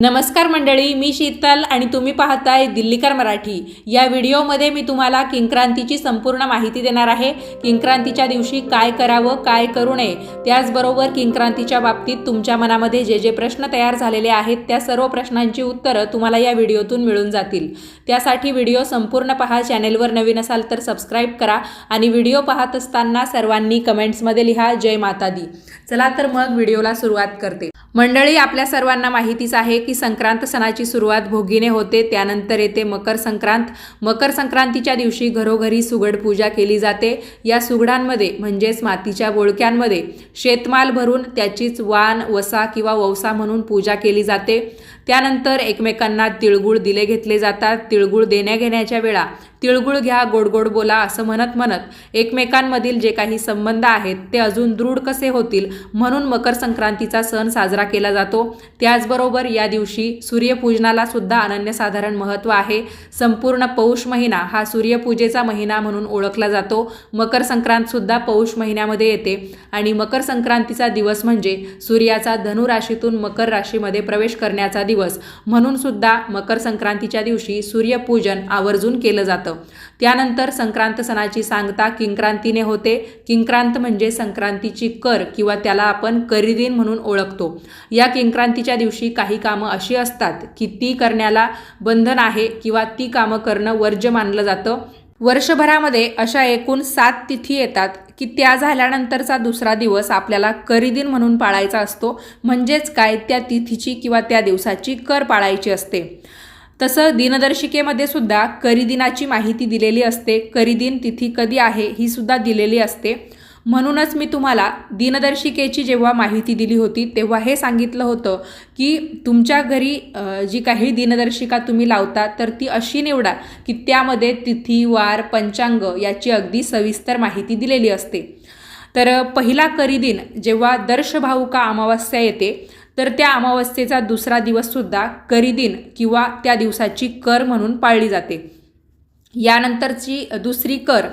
नमस्कार मंडळी मी शीतल आणि तुम्ही पाहताय दिल्लीकर मराठी. या व्हिडिओमध्ये मी तुम्हाला किंक्रांतीची संपूर्ण माहिती देणार आहे. किंक्रांतीच्या दिवशी काय करावं काय करू नये त्याचबरोबर किंक्रांतीच्या बाबतीत तुमच्या मनामध्ये जे जे प्रश्न तयार झालेले आहेत त्या सर्व प्रश्नांची उत्तरं तुम्हाला या व्हिडिओतून मिळून जातील. त्यासाठी व्हिडिओ संपूर्ण पहा चॅनेलवर नवीन असाल तर सबस्क्राईब करा आणि व्हिडिओ पाहत असताना सर्वांनी कमेंट्समध्ये लिहा जय माता दी. चला तर मग व्हिडिओला सुरुवात करते. मंडळी आपल्या सर्वांना माहितीच आहे की संक्रांत सणाची सुरुवात भोगीने होते. त्यानंतर येते मकर संक्रांत. मकर संक्रांतीच्या दिवशी घरोघरी सुगड पूजा केली जाते. या सुगडांमध्ये म्हणजेच मातीच्या बोळक्यांमध्ये शेतमाल भरून त्याचीच वान वसा किंवा वौसा म्हणून पूजा केली जाते. त्यानंतर एकमेकांना तिळगुळ दिले घेतले जातात. तिळगुळ देण्याघेण्याच्या वेळा तिळगुळ घ्या गोड गोड बोला असं म्हणत म्हणत एकमेकांमधील जे काही संबंध आहेत ते अजून दृढ कसे होतील म्हणून मकर संक्रांतीचा सण साजरा केला जातो. त्याचबरोबर या दिवशी सूर्यपूजनाला सुद्धा अनन्यसाधारण महत्त्व आहे. संपूर्ण पौष महिना हा सूर्यपूजेचा महिना म्हणून ओळखला जातो. मकर संक्रांत सुद्धा पौष महिन्यामध्ये येते आणि मकर संक्रांतीचा दिवस म्हणजे सूर्याचा धनु राशीतून मकर राशीमध्ये प्रवेश करण्याचा दिवस म्हणून सुद्धा मकर संक्रांतीच्या दिवशी सूर्यपूजन आवर्जून केलं जातं. त्यानंतर संक्रांत सणाची सांगता किंक्रांतीने होते. किंक्रांत म्हणजे संक्रांतीची कर किंवा त्याला आपण करीदिन म्हणून ओळखतो. या किंक्रांतीच्या दिवशी काही कामं अशी असतात की ती करण्याला बंधन आहे किंवा ती कामं करणं वर्ज्य मानलं जातं. वर्षभरामध्ये अशा एकूण सात तिथी येतात की त्या झाल्यानंतरचा दुसरा दिवस आपल्याला करीदिन म्हणून पाळायचा असतो. म्हणजेच काय? त्या तिथीची किंवा त्या दिवसाची कर पाळायची असते. तसं दिनदर्शिकेमध्ये सुद्धा करीदिनाची माहिती दिलेली असते. करीदिन तिथी कधी आहे ही सुद्धा दिलेली असते. म्हणूनच मी तुम्हाला दिनदर्शिकेची जेव्हा माहिती दिली होती तेव्हा हे सांगितलं होतं की तुमच्या घरी जी काही दिनदर्शिका तुम्ही लावता तर ती अशी निवडा की त्यामध्ये तिथी वार पंचांग याची अगदी सविस्तर माहिती दिलेली असते. तर पहिला करीदिन जेव्हा दर्शभाऊका अमावस्या येते तर त्या अमावस्येचा दुसरा दिवससुद्धा करीदिन किंवा त्या दिवसाची कर म्हणून पाळली जाते. यानंतरची दुसरी कर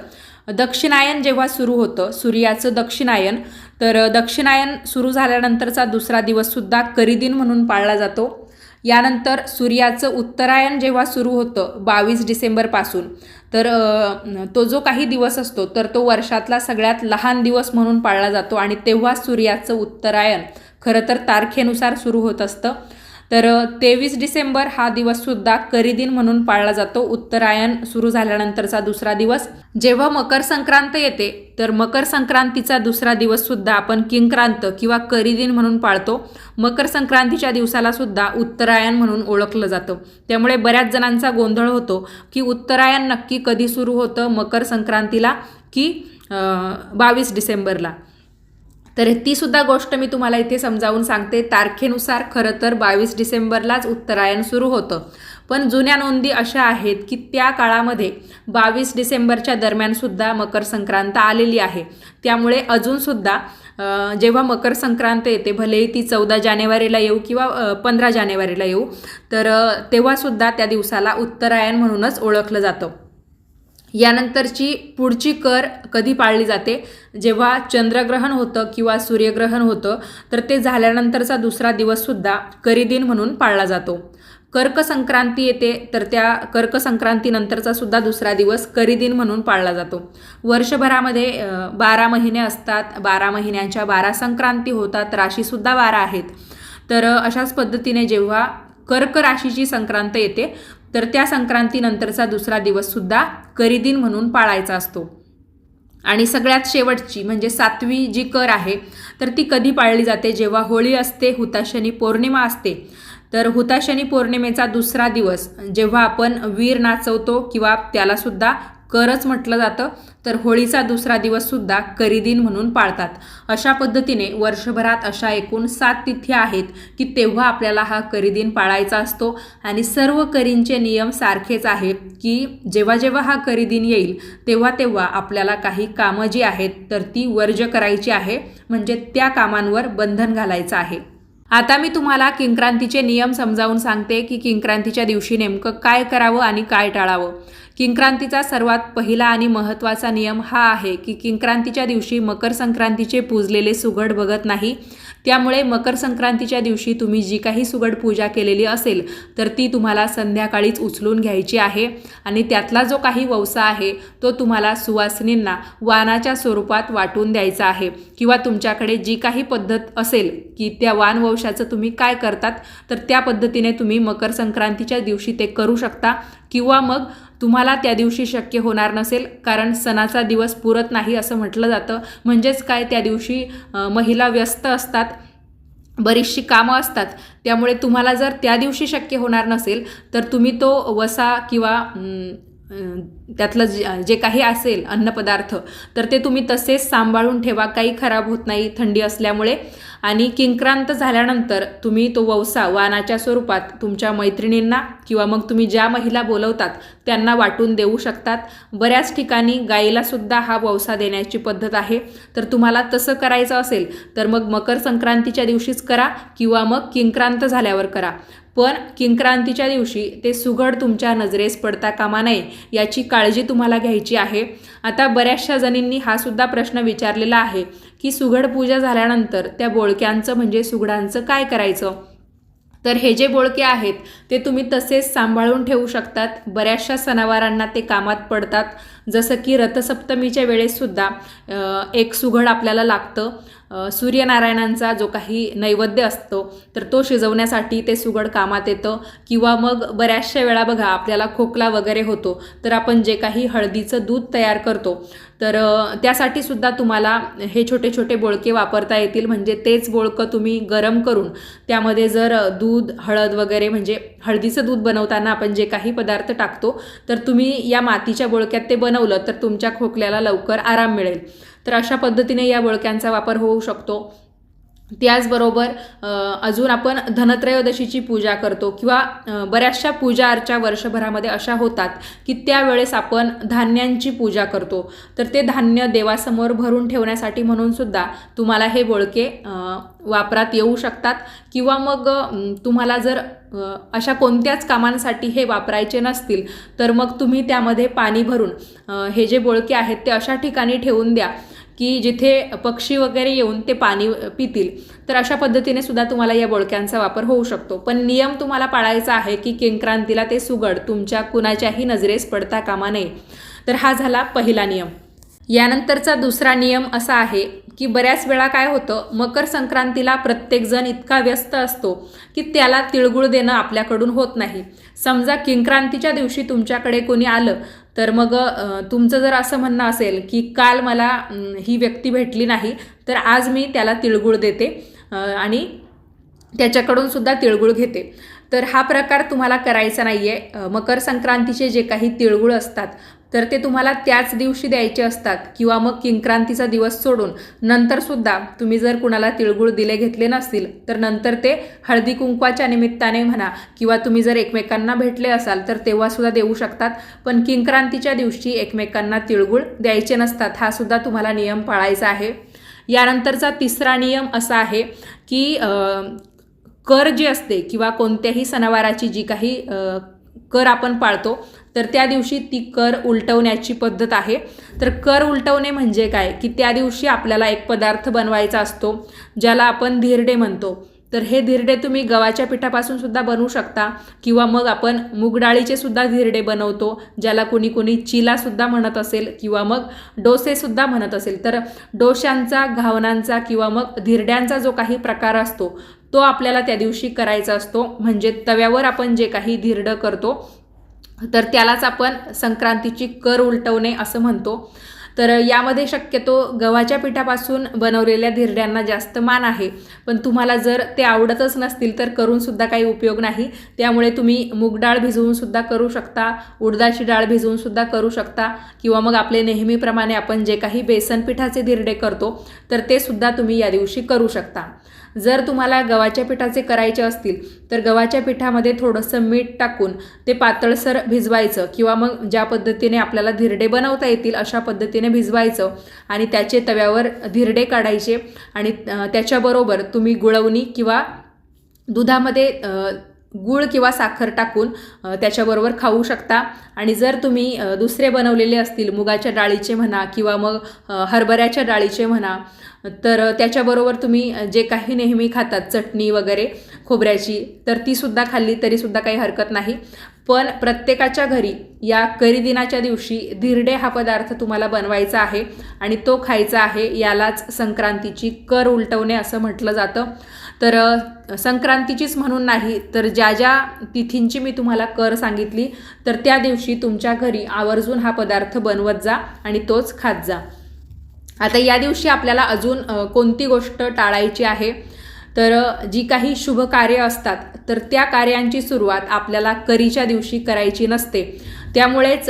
दक्षिणायन जेव्हा सुरू होतं सूर्याचं दक्षिणायन तर दक्षिणायन सुरू झाल्यानंतरचा दुसरा दिवससुद्धा करीदिन म्हणून पाळला जातो. यानंतर सूर्याचं उत्तरायण जेव्हा सुरू होतं बावीस डिसेंबरपासून तर तो जो काही दिवस असतो तर तो वर्षातला सगळ्यात लहान दिवस म्हणून पाळला जातो आणि तेव्हा सूर्याचं उत्तरायण खरं तर तारखेनुसार सुरू होत असतं. तर तेवीस डिसेंबर हा दिवससुद्धा करीदिन म्हणून पाळला जातो. उत्तरायण सुरू झाल्यानंतरचा दुसरा दिवस. जेव्हा मकर संक्रांत येते तर मकर संक्रांतीचा दुसरा दिवससुद्धा आपण किंक्रांत किंवा करीदिन म्हणून पाळतो. मकर संक्रांतीच्या दिवसाला सुद्धा उत्तरायण म्हणून ओळखलं जातं. त्यामुळे बऱ्याच जणांचा गोंधळ होतो की उत्तरायण नक्की कधी सुरू होतं मकर संक्रांतीला की बावीस डिसेंबरला. तर ती सुद्धा गोष्ट मी तुम्हाला इथे समजावून सांगते. तारखेनुसार खरं तर बावीस डिसेंबरलाच उत्तरायण सुरू होतं. पण जुन्या नोंदी अशा आहेत की त्या काळामध्ये बावीस डिसेंबरच्या दरम्यानसुद्धा मकर संक्रांत आलेली आहे. त्यामुळे अजूनसुद्धा जेव्हा मकर संक्रांत येते भलेही ती चौदा जानेवारीला येऊ किंवा पंधरा जानेवारीला येऊ तर तेव्हासुद्धा त्या दिवसाला उत्तरायण म्हणूनच ओळखलं जातं. यानंतरची पुढची कर कधी पाळली जाते? जेव्हा चंद्रग्रहण होतं किंवा सूर्यग्रहण होतं तर ते झाल्यानंतरचा दुसरा दिवससुद्धा करीदिन म्हणून पाळला जातो. कर्क संक्रांती येते तर त्या कर्क संक्रांतीनंतरचा सुद्धा दुसरा दिवस करीदिन म्हणून पाळला जातो. वर्षभरामध्ये बारा महिने असतात. बारा महिन्यांच्या बारा संक्रांती होतात. राशीसुद्धा बारा आहेत. तर अशाच पद्धतीने जेव्हा कर्क राशीची संक्रांत येते तर त्या संक्रांतीनंतरचा दुसरा दिवससुद्धा करीदिन म्हणून पाळायचा असतो. आणि सगळ्यात शेवटची म्हणजे सातवी जी कर आहे तर ती कधी पाळली जाते? जेव्हा होळी असते हुताशनी पौर्णिमा असते. तर हुताशनी पौर्णिमेचा दुसरा दिवस जेव्हा आपण वीर नाचवतो किंवा त्यालासुद्धा करच म्हटलं जातं तर होळीचा दुसरा दिवससुद्धा करीदिन म्हणून पाळतात. अशा पद्धतीने वर्षभरात अशा एकूण सात तिथी आहेत की तेव्हा आपल्याला हा करीदिन पाळायचा असतो. आणि सर्व करींचे नियम सारखेच आहेत की जेव्हा जेव्हा हा करीदिन येईल तेव्हा तेव्हा आपल्याला काही कामं जी आहेत तर ती वर्ज करायची आहे. म्हणजे त्या कामांवर बंधन घालायचं आहे. आता मी तुम्हाला किंक्रांतीचे नियम समजावून सांगते की किंक्रांतीच्या दिवशी नेमकं काय करावं आणि काय टाळावं. किंक्रांतीचा सर्वात पहिला आणि महत्त्वाचा नियम हा आहे की किंक्रांतीच्या दिवशी मकर संक्रांतीचे पूजलेले सुगड बघत नाही. त्यामुळे मकर संक्रांतीच्या दिवशी तुम्ही जी काही सुगड पूजा केलेली असेल तर ती तुम्हाला संध्याकाळीच उचलून घ्यायची आहे. आणि त्यातला जो काही वंसा आहे तो तुम्हाला सुवासिनींना वानाच्या स्वरूपात वाटून द्यायचा आहे. किंवा तुमच्याकडे जी काही पद्धत असेल की त्या वानवंशाचं तुम्ही काय करतात तर त्या पद्धतीने तुम्ही मकर संक्रांतीच्या दिवशी ते करू शकता. किंवा मग तुम्हाला त्या दिवशी शक्य होणार नसेल कारण सणाचा दिवस पुरत नाही असं म्हटलं जातं. म्हणजेच काय त्या दिवशी महिला व्यस्त असतात बरीचशी कामं असतात. त्यामुळे तुम्हाला जर त्या दिवशी शक्य होणार नसेल तर तुम्ही तो वसा किंवा त्यातलं जे जे काही असेल अन्नपदार्थ तर ते तुम्ही तसेच सांभाळून ठेवा. काही खराब होत नाही थंडी असल्यामुळे. आणि किंक्रांत झाल्यानंतर तुम्ही तो वौसा वानाच्या स्वरूपात तुमच्या मैत्रिणींना किंवा मग तुम्ही ज्या महिला बोलवतात त्यांना वाटून देऊ शकतात. बऱ्याच ठिकाणी गाईलासुद्धा हा वौसा देण्याची पद्धत आहे. तर तुम्हाला तसं करायचं असेल तर मग मकर संक्रांतीच्या दिवशीच करा किंवा मग किंक्रांत झाल्यावर करा. पण किंक्रांतीच्या दिवशी ते सुघड तुमच्या नजरेस पडता कामा नये याची काळजी तुम्हाला घ्यायची आहे. आता बऱ्याचशा जणींनी हा सुद्धा प्रश्न विचारलेला आहे की सुघड पूजा झाल्यानंतर त्या बोळक्यांचं म्हणजे सुघडांचं काय करायचं? तर हे जे बोळके आहेत ते तुम्ही तसेच सांभाळून ठेवू शकतात. बऱ्याचशा सणावारांना ते कामात पडतात. जसं की रथसप्तमीच्या वेळेससुद्धा एक सुघड आपल्याला लागतं. सूर्यनारायणांचा जो काही नैवेद्य असतो तर तो शिजवण्यासाठी ते सुगड कामात येतं. किंवा मग बऱ्याचशा वेळा बघा आपल्याला खोकला वगैरे होतो तर आपण जे काही हळदीचं दूध तयार करतो तर त्यासाठी सुद्धा तुम्हाला हे छोटे छोटे बोळके वापरता येतील. म्हणजे तेच बोळकं तुम्ही गरम करून त्यामध्ये जर दूध हळद वगैरे म्हणजे हळदीचं दूध बनवताना आपण जे काही पदार्थ टाकतो तर तुम्ही या मातीच्या बोळक्यात ते बनवलं तर तुमच्या खोकल्याला लवकर आराम मिळेल. तर अशा पद्धतीने या बोळक्यांचा वापर होऊ शकतो. त्याचबरोबर अजून आपण धनत्रयोदशीची पूजा करतो किंवा बऱ्याचशा पूजा अर्चा वर्षभरामध्ये अशा होतात की त्यावेळेस आपण धान्यांची पूजा करतो. तर ते धान्य देवासमोर भरून ठेवण्यासाठी म्हणून सुद्धा तुम्हाला हे बोळके वापरात येऊ शकतात. किंवा मग तुम्हाला जर अशा कोणत्याच कामांसाठी हे वापरायचे नसतील तर मग तुम्ही त्यामध्ये पाणी भरून हे जे बोळके आहेत ते अशा ठिकाणी ठेवून द्या. की जिथे पक्षी वगैरे येऊन ते पाणी पितील तर अशा पद्धतीने सुद्धा तुम्हाला या बोळक्यांचा वापर होऊ शकतो. पण नियम तुम्हाला पाळायचा आहे की किंक्रांतीला ते सुगड तुमच्या कुणाच्याही नजरेस पडता कामा नये. तर हा झाला पहिला नियम. यानंतरचा दुसरा नियम असा आहे की बऱ्याच वेळा काय होतं मकर संक्रांतीला प्रत्येकजण इतका व्यस्त असतो की त्याला तिळगुळ देणं आपल्याकडून होत नाही. समजा किंक्रांतीच्या दिवशी तुमच्याकडे कोणी आलं तर मग तुमचं जर असं म्हणणं असेल की काल मला ही व्यक्ती भेटली नाही तर आज मी त्याला तिळगुळ देते आणि त्याच्याकडून सुद्धा तिळगुळ घेते. तर हा प्रकार तुम्हाला करायचा नाही आहे मकर संक्रांतीचे जे काही तिळगुळ असतात तर ते तुम्हाला त्याच दिवशी द्यायचे असतात. किंवा मग किंक्रांतीचा दिवस सोडून नंतरसुद्धा तुम्ही जर कुणाला तिळगुळ दिले घेतले नसतील तर नंतर ते हळदी कुंकवाच्या निमित्ताने म्हणा किंवा तुम्ही जर एकमेकांना भेटले असाल तर तेव्हासुद्धा देऊ शकतात. पण किंक्रांतीच्या दिवशी एकमेकांना तिळगुळ द्यायचे नसतात हा सुद्धा तुम्हाला नियम पाळायचा आहे. यानंतरचा तिसरा नियम असा आहे की कर जी असते किंवा कोणत्याही सणावाराची जी काही कर आपण पाळतो तर त्या दिवशी ती कर उलटवण्याची पद्धत आहे. तर कर उलटवणे म्हणजे काय? की त्या दिवशी आपल्याला एक पदार्थ बनवायचा असतो ज्याला आपण धिरडे म्हणतो. तर हे धिरडे तुम्ही गव्हाच्या पिठापासून सुद्धा बनवू शकता किंवा मग आपण मूगडाळीचे सुद्धा धिरडे बनवतो ज्याला कोणी कोणी चिला सुद्धा म्हणत असेल किंवा मग डोसे सुद्धा म्हणत असेल. तर डोशांचा घावनांचा किंवा मग धिरड्यांचा जो काही प्रकार असतो तो आपल्याला त्या दिवशी करायचा असतो. म्हणजे तव्यावर आपण जे काही धिरडं करतो तर त्यालाच आपण संक्रांतीची कर उलटवणे असं म्हणतो. तर यामध्ये शक्यतो गव्हाच्या पिठापासून बनवलेल्या धिरड्यांना जास्त मान आहे. पण तुम्हाला जर ते आवडतच नसतील तर करूनसुद्धा काही उपयोग नाही. त्यामुळे तुम्ही मूग डाळ भिजवूनसुद्धा करू शकता उडदाची डाळ भिजवूनसुद्धा करू शकता किंवा मग आपले नेहमीप्रमाणे आपण जे काही बेसन पिठाचे धिरडे करतो तर ते सुद्धा तुम्ही या दिवशी करू शकता. जर तुम्हाला गव्हाच्या पिठाचे करायचे असतील तर गव्हाच्या पिठामध्ये थोडंसं मीठ टाकून ते पातळसर भिजवायचं किंवा मग ज्या पद्धतीने आपल्याला धिरडे बनवता येतील अशा पद्धतीने भिजवायचं आणि त्याचे तव्यावर धिरडे काढायचे आणि त्याच्याबरोबर तुम्ही गुळवणी किंवा दुधामध्ये गूळ किंवा साखर टाकून त्याच्याबरोबर खाऊ शकता. आणि जर तुम्ही दुसरे बनवलेले असतील मुगाच्या डाळीचे म्हणा किंवा मग हरभऱ्याच्या डाळीचे म्हणा तर त्याच्याबरोबर तुम्ही जे काही नेहमी खातात चटणी वगैरे खोबऱ्याची तर तीसुद्धा खाल्ली तरीसुद्धा काही हरकत नाही. पण प्रत्येकाच्या घरी या करी दिनाच्या दिवशी धिरडे हा पदार्थ तुम्हाला बनवायचा आहे आणि तो खायचा आहे यालाच संक्रांतीची कर उलटवणे असं म्हटलं जातं. तर संक्रांतीचीच म्हणून नाही तर ज्या ज्या तिथींची मी तुम्हाला कर सांगितली तर त्या दिवशी तुमच्या घरी आवर्जून हा पदार्थ बनवत जा आणि तोच खात जा. आता या दिवशी आपल्याला अजून कोणती गोष्ट टाळायची आहे? तर जी काही शुभ कार्य असतात तर त्या कार्यांची सुरुवात आपल्याला करीच्या दिवशी करायची नसते. त्यामुळेच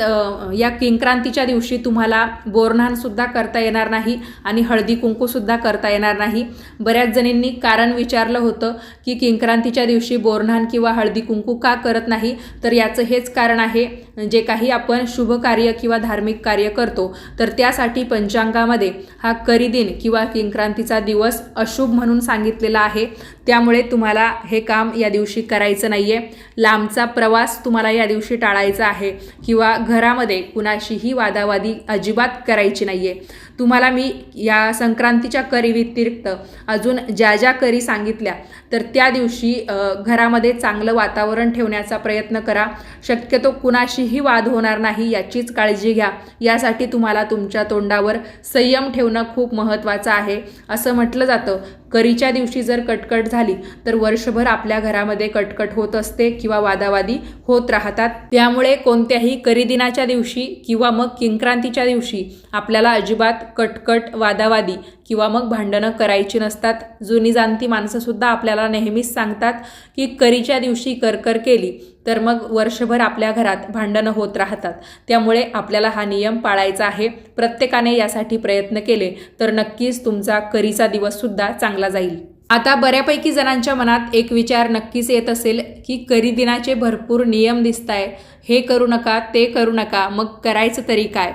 या किंक्रांतीच्या दिवशी तुम्हाला बोरन्हाणसुद्धा करता येणार नाही आणि हळदी कुंकूसुद्धा करता येणार नाही. बऱ्याच जणींनी कारण विचारलं होतं की किंक्रांतीच्या दिवशी बोरन्हाण किंवा हळदी कुंकू का करत नाही? तर याचं हेच कारण आहे जे काही आपण शुभ कार्य किंवा धार्मिक कार्य करतो तर त्यासाठी पंचांगामध्ये हा करीदिन किंवा किंक्रांतीचा दिवस अशुभ म्हणून सांगितलेला आहे. त्यामुळे तुम्हाला हे काम या दिवशी करायचं नाही आहे लांबचा प्रवास तुम्हाला या दिवशी टाळायचा आहे. किंवा घरामध्ये कुणाशीही वादावादी अजिबात करायची नाही आहे तुम्हाला मी या संक्रांतीच्या करी व्यतिरिक्त अजून ज्या ज्या करी सांगितल्या तर त्या दिवशी घरामध्ये चांगलं वातावरण ठेवण्याचा प्रयत्न करा. शक्यतो कुणाशीही वाद होणार नाही याचीच काळजी घ्या. यासाठी तुम्हाला तुमच्या तोंडावर संयम ठेवणं खूप महत्त्वाचं आहे. असं म्हटलं जातं करीच्या दिवशी जर कटकट झाली तर वर्षभर आपल्या घरामध्ये कटकट होत असते किंवा वादावादी होत राहतात. त्यामुळे कोणत्याही करी दिनाच्या दिवशी किंवा मग किंक्रांतीच्या दिवशी आपल्याला अजिबात कटकट वादावादी किंवा मग भांडणं करायची नसतात. जुनी जाणती माणसंसुद्धा आपल्याला नेहमीच सांगतात की करीच्या दिवशी करकर केली तर मग वर्षभर आपल्या घरात भांडणं होत राहतात. त्यामुळे आपल्याला हा नियम पाळायचा आहे. प्रत्येकाने यासाठी प्रयत्न केले तर नक्कीच तुमचा करीचा दिवससुद्धा चांगला जाईल. आता बऱ्यापैकी जणांच्या मनात एक विचार नक्कीच येत असेल की करी दिनाचे भरपूर नियम दिसत आहे हे करू नका ते करू नका मग करायचं तरी काय?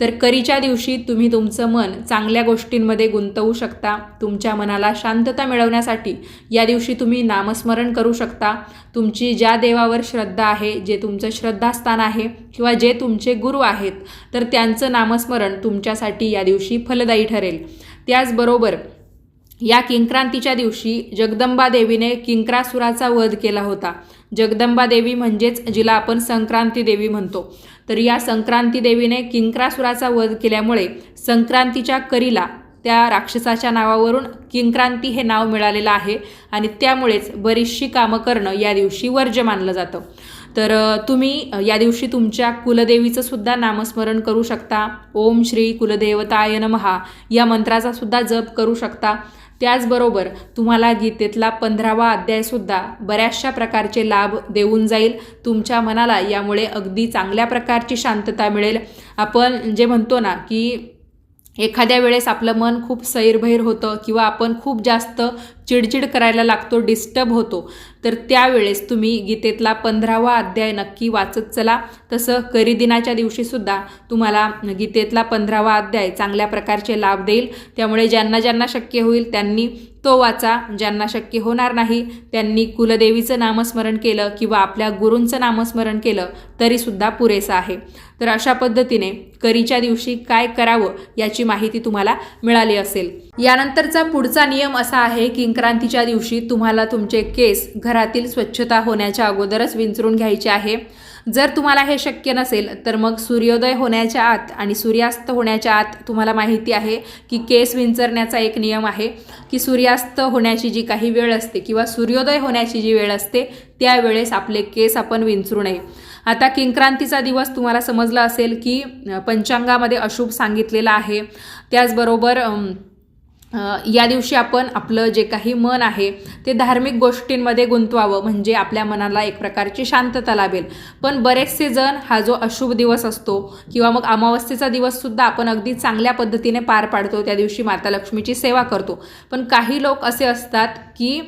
तर करीच्या दिवशी तुम्ही तुमचं मन चांगल्या गोष्टींमध्ये गुंतवू शकता. तुमच्या मनाला शांतता मिळवण्यासाठी या दिवशी तुम्ही नामस्मरण करू शकता. तुमची ज्या देवावर श्रद्धा आहे जे तुमचं श्रद्धास्थान आहे किंवा जे तुमचे गुरु आहेत तर त्यांचं नामस्मरण तुमच्यासाठी या दिवशी फलदायी ठरेल. त्याचबरोबर या किंक्रांतीच्या दिवशी जगदंबा देवीने किंक्रासुराचा वध केला होता. जगदंबा देवी म्हणजेच जिला आपण संक्रांती देवी म्हणतो. तर या संक्रांती देवीने किंक्रासुराचा वध केल्यामुळे संक्रांतीच्या करीला त्या राक्षसाच्या नावावरून किंक्रांती हे नाव मिळालेलं आहे आणि त्यामुळेच बरीचशी कामं करणं या दिवशी वर्ज्य मानलं जातं. तर तुम्ही या दिवशी तुमच्या कुलदेवीचं सुद्धा नामस्मरण करू शकता. ओम श्री कुलदेवताय नमहा या मंत्राचा सुद्धा जप करू शकता. त्याचबरोबर तुम्हाला गीतेतला पंधरावा अध्यायसुद्धा बऱ्याचशा प्रकारचे लाभ देऊन जाईल. तुमच्या मनाला यामुळे अगदी चांगल्या प्रकारची शांतता मिळेल. आपण जे म्हणतो ना की एखाद्या वेळेस आपलं मन खूप सैरभैर होतं किंवा आपण खूप जास्त चिडचिड करायला लागतो डिस्टर्ब होतो. तर त्यावेळेस तुम्ही गीतेतला पंधरावा अध्याय नक्की वाचत चला. तसं करी दिनाच्या दिवशीसुद्धा तुम्हाला गीतेतला पंधरावा अध्याय चांगल्या प्रकारचे लाभ देईल. त्यामुळे ज्यांना ज्यांना शक्य होईल त्यांनी तो वाचा. ज्यांना शक्य होणार नाही त्यांनी कुलदेवीचं नामस्मरण केलं किंवा आपल्या गुरूंचं नामस्मरण केलं तरीसुद्धा पुरेसं आहे. तर अशा पद्धतीने करीच्या दिवशी काय करावं याची माहिती तुम्हाला मिळाली असेल. यानंतरचा पुढचा नियम असा आहे किंक्रांतीच्या दिवशी तुम्हाला तुमचे केस घरातील स्वच्छता होण्याच्या अगोदरच विंचरून घ्यायचे आहे. जर तुम्हाला हे शक्य नसेल तर मग सूर्योदय होण्याच्या आत आणि सूर्यास्त होण्याच्या आत तुम्हाला माहिती आहे की केस विंचरण्याचा एक नियम आहे की सूर्यास्त होण्याची जी काही वेळ असते किंवा सूर्योदय होण्याची जी वेळ असते त्यावेळेस आपले केस आपण विंचरू नये. आता किंक्रांतीचा दिवस तुम्हाला समजला असेल की पंचांगामध्ये अशुभ सांगितलेला आहे. त्याचबरोबर या दिवशी आपण आपलं जे काही मन आहे ते धार्मिक गोष्टींमध्ये गुंतवावं म्हणजे आपल्या मनाला एक प्रकारची शांतता लाभेल. पण बरेचसे जण हा जो अशुभ दिवस असतो किंवा मग अमावस्येचा दिवससुद्धा आपण अगदी चांगल्या पद्धतीने पार पाडतो त्या दिवशी माता लक्ष्मीची सेवा करतो. पण काही लोक असे असतात की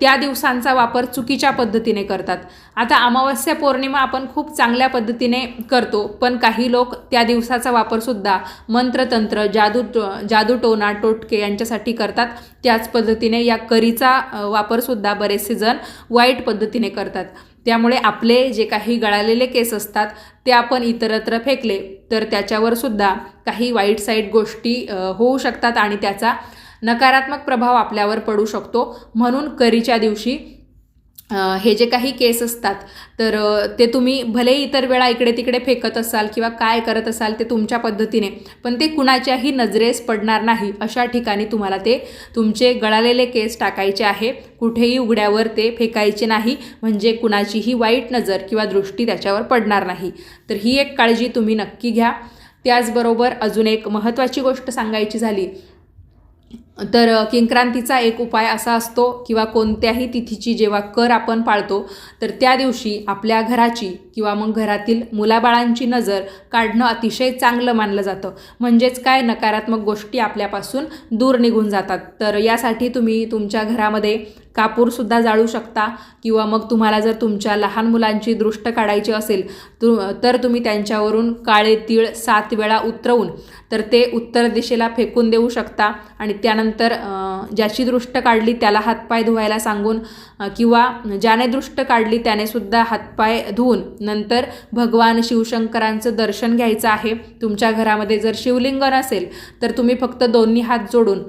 त्या दिवसांचा वापर चुकीच्या पद्धतीने करतात. आता अमावस्या पौर्णिमा आपण खूप चांगल्या पद्धतीने करतो पण काही लोक त्या दिवसाचा वापरसुद्धा मंत्रतंत्र जादू जादूटोना टोटके यांच्यासाठी करतात. त्याच पद्धतीने या करीचा वापरसुद्धा बरेचसे जण वाईट पद्धतीने करतात. त्यामुळे आपले जे काही गळालेले केस असतात ते आपण इतरत्र फेकले तर त्याच्यावर सुद्धा काही वाईट साईड गोष्टी होऊ शकतात आणि त्याचा नकारात्मक प्रभाव आपल्यावर पडू शकतो. म्हणून करीच्या दिवशी हे जे काही केस असतात तर ते तुम्ही भले इतर वेळा इकडे तिकडे फेकत असाल किंवा काय करत असाल ते तुमच्या पद्धतीने पण ते कुणाच्याही नजरेस पडणार नाही अशा ठिकाणी तुम्हाला ते तुमचे गळालेले केस टाकायचे आहे. कुठेही उघड्यावर ते फेकायचे नाही म्हणजे कुणाचीही वाईट नजर किंवा दृष्टी त्याच्यावर पडणार नाही. तर ही एक काळजी तुम्ही नक्की घ्या. त्याचबरोबर अजून एक महत्त्वाची गोष्ट सांगायची झाली तर किंक्रांतीचा एक उपाय असा असतो किंवा कोणत्याही तिथीची जेव्हा कर आपण पाळतो तर त्या दिवशी आपल्या घराची किंवा मग घरातील मुलाबाळांची नजर काढणं अतिशय चांगलं मानलं जातं. म्हणजेच काय? नकारात्मक गोष्टी आपल्यापासून दूर निघून जातात. तर यासाठी तुम्ही तुमच्या घरामध्ये कापूरसुद्धा जाळू शकता किंवा मग तुम्हाला जर तुमच्या लहान मुलांची दृष्ट काढायची असेल तु तर तुम्ही त्यांच्यावरून काळे तीळ सात वेळा उतरवून तर ते उत्तर दिशेला फेकून देऊ शकता आणि त्यानंतर त्यानंतर ज्याची दृष्ट काढली त्याला हातपाय धुवायला सांगून किंवा ज्याने दृष्ट काढली त्यानेसुद्धा हातपाय धुवून नंतर भगवान शिवशंकरांचं दर्शन घ्यायचं आहे. तुमच्या घरामध्ये जर शिवलिंग नसेल तर तुम्ही फक्त दोन्ही हात जोडून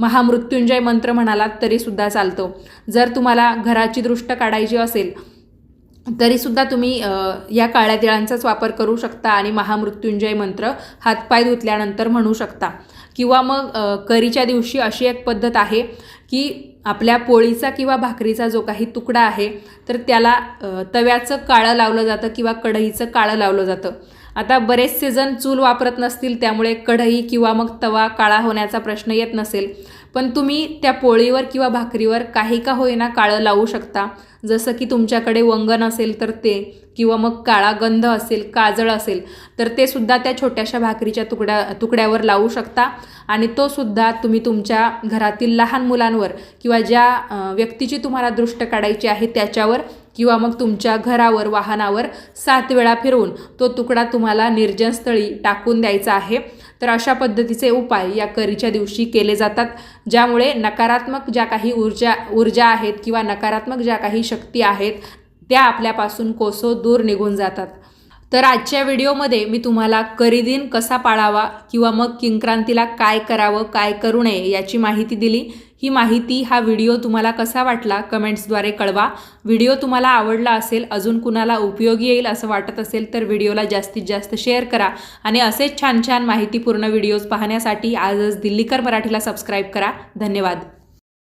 महामृत्युंजय मंत्र म्हणालात तरीसुद्धा चालतो. जर तुम्हाला घराची दृष्ट काढायची असेल तरीसुद्धा तुम्ही या काळ्या तिळांचाच वापर करू शकता आणि महामृत्युंजय मंत्र हातपाय धुतल्यानंतर म्हणू शकता. किंवा मग करीच्या दिवशी अशी एक पद्धत आहे की आपल्या पोळीचा किंवा भाकरीचा जो काही तुकडा आहे तर त्याला तव्याचं काळं लावलं जातं किंवा कढईचं काळं लावलं जातं. आता बरेचसे जण चूल वापरत नसतील त्यामुळे कढई किंवा मग तवा काळा होण्याचा प्रश्न येत नसेल. पण तुम्ही त्या पोळीवर किंवा भाकरीवर काही का होईना काळं लावू शकता. जसं की तुमच्याकडे वंगण असेल तर ते किंवा मग काळा गंध असेल काजळ असेल तर ते सुद्धा त्या छोट्याशा भाकरीच्या तुकड्या तुकड्यावर लावू शकता. आणि तो सुद्धा तुम्ही तुमच्या घरातील लहान मुलांवर किंवा ज्या व्यक्तीची तुम्हाला दृष्ट काढायची आहे त्याच्यावर किंवा मग तुमच्या घरावर वाहनावर सात वेळा फिरवून तो तुकडा तुम्हाला निर्जनस्थळी टाकून द्यायचा आहे. तर अशा पद्धतीचे उपाय या करीच्या दिवशी केले जातात ज्यामुळे नकारात्मक ज्या काही ऊर्जा ऊर्जा आहेत किंवा नकारात्मक ज्या काही शक्ती आहेत त्या आपल्यापासून कोसो दूर निघून जातात. तर आजच्या व्हिडिओमध्ये मी तुम्हाला करीदिन कसा पाळावा किंवा मग किंक्रांतीला काय करावं काय करू नये याची माहिती दिली. ही माहिती हा व्हिडिओ तुम्हाला कसा वाटला कमेंट्सद्वारे कळवा. व्हिडिओ तुम्हाला आवडला असेल अजून कुणाला उपयोगी येईल असं वाटत असेल तर व्हिडिओला जास्तीत जास्त शेअर करा आणि असेच छान छान माहितीपूर्ण व्हिडिओज पाहण्यासाठी आजच दिल्लीकर मराठीला सबस्क्राईब करा. धन्यवाद.